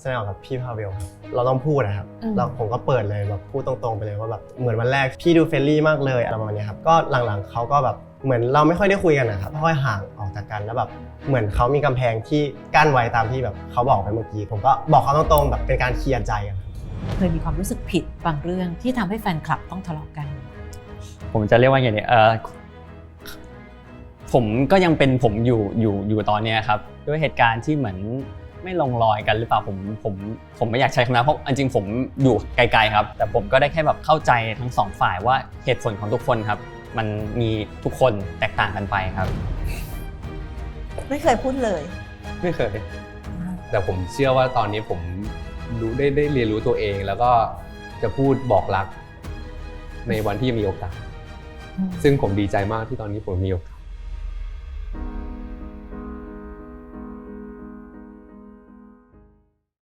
แสดงออกกับพี่พาเวลครับเราต้องพูดนะครับอืมเราผมก็เปิดเลยแบบพูดตรงๆไปเลยว่าแบบเหมือนวันแรกพี่ดูเฟรนลี่มากเลยอะไรประมาณเนี้ยครับก็หลังๆเขาก็แบบเหมือนเราไม่ค่อยได้คุยกันนะครับค่อยๆห่างออกจากกันแล้วแบบเหมือนเขามีกำแพงที่กั้นไว้ตามที่แบบเขาบอกไปเมื่อกี้ผมก็บอกเขาตรงๆแบบเป็นการเคลียร์ใจกันครับ เคยมีความรู้สึกผิดบางเรื่องที่ทำให้แฟนคลับต้องทะเลาะกัน ผมจะเรียกว่าอย่างนี้เออผมก็ยังเป็นผมอยู่อยู่อยู่ตอนเนี้ยครับ ด้วยเหตุการณ์ที่เหมือน ไม่ลงรอยกันหรือเปล่าผมผมผมไม่อยากใช้คำนั้นเพราะจริงๆผมอยู่ไกลๆครับ แต่ผมก็ได้แค่แบบเข้าใจทั้งสองฝ่ายว่าเหตุผลของทุกคนครับ มันมีทุกคนแตกต่างกันไปครับ ไม่เคยพูดเลย ไม่เคย แต่ผมเชื่อว่าตอนนี้ผมรู้ได้ได้เรียนรู้ตัวเองแล้วก็จะพูดบอกรัก ในวันที่มีโอกาส ซึ่งผมดีใจมากที่ตอนนี้ผมมีโอกาส